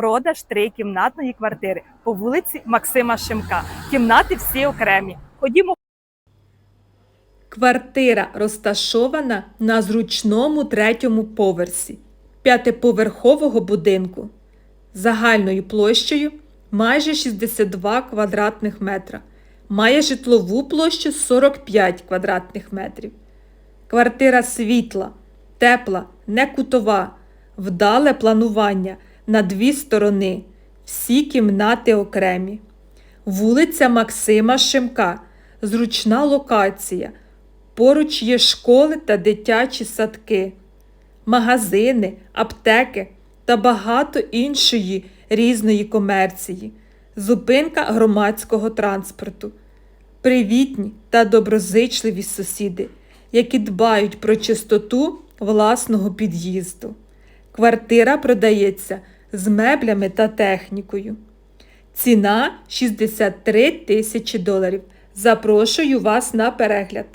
продаж трикімнатної квартири по вулиці Максима Шимка. Кімнати всі окремі. Ходімо. Квартира розташована на зручному третьому поверсі п'ятиповерхового будинку загальною площею майже 62 квадратних метра. Має житлову площу 45 квадратних метрів. Квартира світла, тепла, не кутова, вдале планування на дві сторони, всі кімнати окремі. Вулиця Максима Шимка, зручна локація. Поруч є школи та дитячі садки, магазини, аптеки та багато іншої різної комерції, зупинка громадського транспорту, привітні та доброзичливі сусіди, які дбають про чистоту власного під'їзду. Квартира продається з меблями та технікою. Ціна 63 тисячі доларів. Запрошую вас на перегляд.